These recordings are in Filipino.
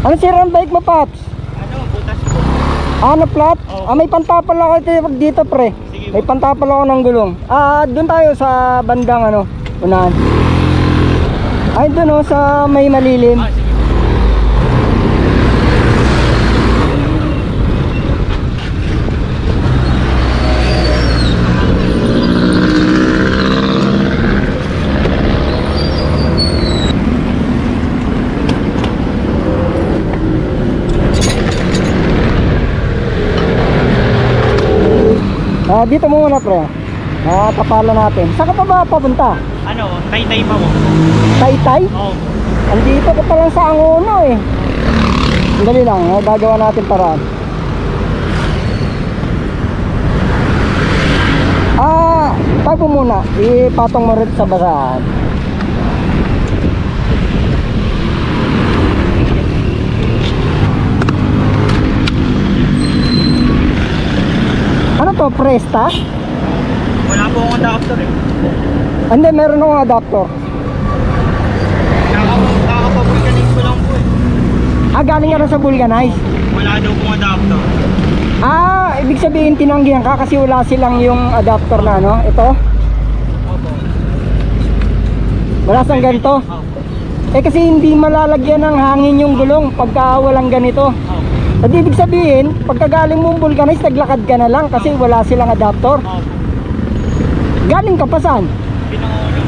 Ano sira ang bike mo, Paps? Ano, butas po. Ano flat? Oo. Ah, may pantapal ako dito, dito pre. Sige May pantapal ako ng gulong. Ah, doon tayo sa bandang ano, unahan. Ay, doon oh, sa may malilim. Ah, Ah, dito muna pre. Ah, tapalan natin. Saan ka pa ba papunta? Ano, tay-tay pa po. Taytay? Oo. Andito ka pa lang sa Angono eh. Dali lang, ah, gagawa natin paraan. Ah, tago muna. Ipatong mo rin sa basahan. Ano Presta? Wala po akong adapter eh. Hindi, meron akong adapter. Nakakapag-vulcanize ko lang po eh. Ah, galing ka na sa Vulcanize. Wala daw pong adapter. Ah, ibig sabihin tinanggihan ka kasi wala silang yung adapter na ano, ito. Opo. Wala sang ganito. Opo. Eh kasi hindi malalagyan ng hangin yung gulong pagka walang ganito. Opo. At ibig sabihin, pagka galing mong vulcanize, naglakad ka na lang kasi wala silang adapter. Galing ka pa saan? Pinangulo.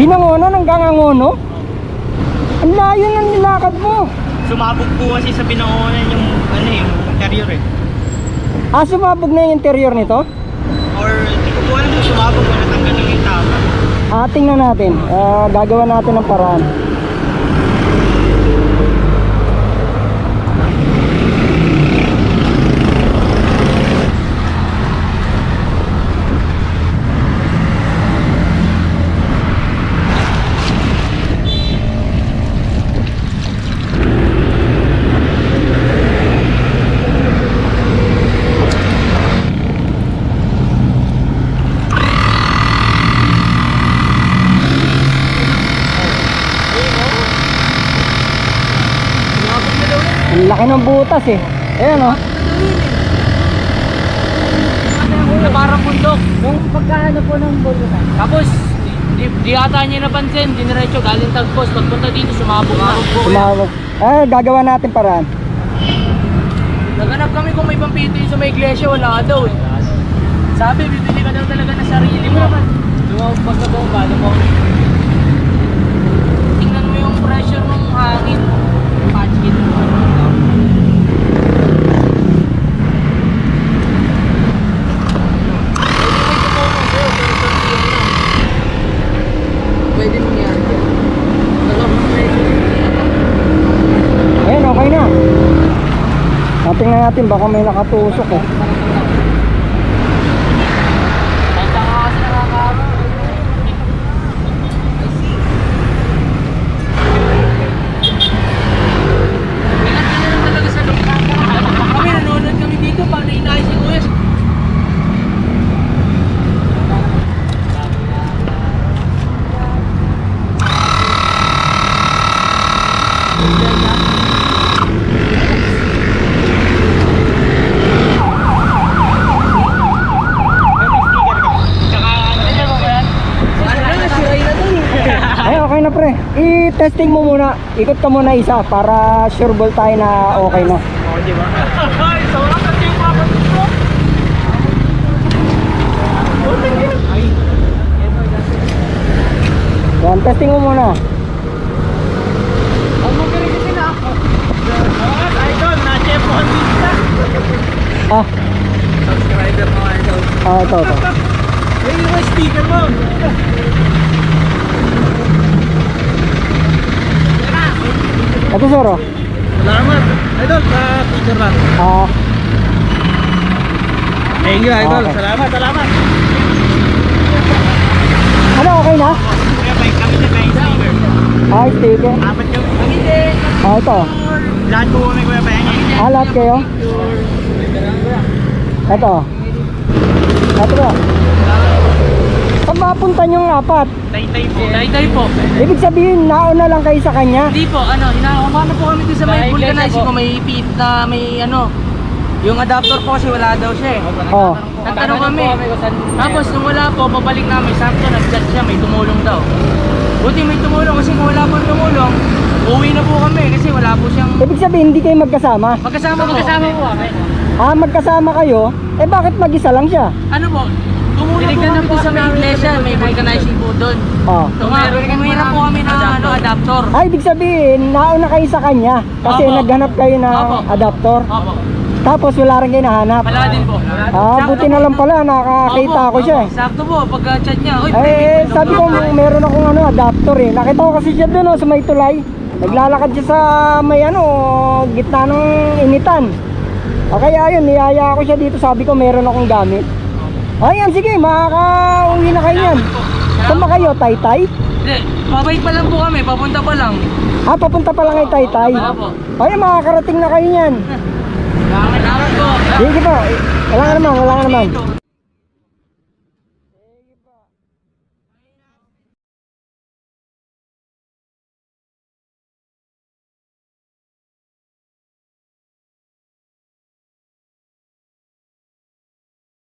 Binangonan hanggang Angono? Ang layo ng nilakad mo. Sumabog po kasi sa pinangunan yung ano eh, yung interior eh. Ah, sumabog na yung interior nito? Or hindi ko po alam kung sumabog o natanggal yung tama. Ah, tingnan natin. Ah, gagawa natin ng paraan. Ang laki ng butas eh. Ayan oh. Na parang bundok. Yung pagkaano po ng vulcanize? Tapos, di, di ata niya napansin, diniretso galing tagpos. Pagpunta dito, sumabog na. Sumabog. Ah, gagawa natin paraan. Naganap kami kung may pampito yung sa may iglesia, wala daw eh. Sabi, bibili ka daw talaga ng sarili mo. Lumabas na bomba, lumabas. Tingnan mo yung pressure ng hangin. Patch kit. Pwede mo yan. Dalawang pressure. Ayan, okay na. Ah, tingnan natin, baka may nakatusok eh. Basta ka kasi nakakaroon. Ingat ka na lang talaga sa lupa. Kami nanonood kami dito pag nainayos si Kuya. Tsaka ano mo ba yan? Ay, okay na pre. I-testing mo muna. Ikot ka muna isa para sure ball tayo na okay na. Oo, di ba? Ay, sobrang kasi yung kapatid ko. Yan, testing mo muna. Ang kasi na ako. Idol, na-chef on pizza. Ah, Subscriber mga idol. ah ito, ito. Yung yung sticker mo. Ito sir, oh. Salamat. Idol, sa picture lang. Ah, Thank you, idol. Okay. Salamat, salamat. ano, okay na? Kami na may sticker. Ah, sticker. Apat kami. Ah, ito. Lahat po kami kuya Pengen. Ah, lahat kayo? Ito. Ito ba? Saan mapunta yung apat? Tay-tay po. Tay-tay po. Ibig sabihin, nauna lang kayo sa kanya? Hindi po, ano, hinakamana po kami din sa may Dahil po. ko, may pit na may ano, yung adapter po kasi wala daw siya eh. Oh. Nagtanong kami. Tapos nung wala po, pabalik namin, sakto nag-chat siya, may tumulong daw. Buti may tumulong kasi kung wala pong tumulong, uwi na po kami kasi wala po siyang... Ibig sabihin, hindi kayo magkasama? Magkasama po. Magkasama po kami. Ah, magkasama kayo? Eh bakit mag-isa lang siya? Ano po? Tumulong po kami doon sa may iglesia, may vulcanizing po doon. Oh. Umuwi na po kami na ano, adapter. Ay, ibig sabihin, nauna kayo sa kanya kasi Opo. naghanap kayo ng Opo. adapter. Opo. Tapos wala rin kayo nahanap. Wala din po. Ah, Sakto buti po. na lang pala, nakakita Opo, ko siya opo. eh. Sakto po, pagka-chat niya. Uy, Eh, sabi ko, meron akong ano, adapter eh. Nakita ko kasi siya doon oh, sa may tulay. Naglalakad siya sa may ano, gitna ng initan. O kaya yun, niyaya ko siya dito. Sabi ko, meron akong gamit. Ayan, sige, makaka-uwi na kayo yan. Saan ba kayo, Taytay? Hindi, babalik pa lang po kami, papunta pa lang. Ah, papunta pa lang kay Taytay. Opo. Ay, makakarating na kayo yan. Kailangan po. Sige po, wala ka naman, wala ka naman.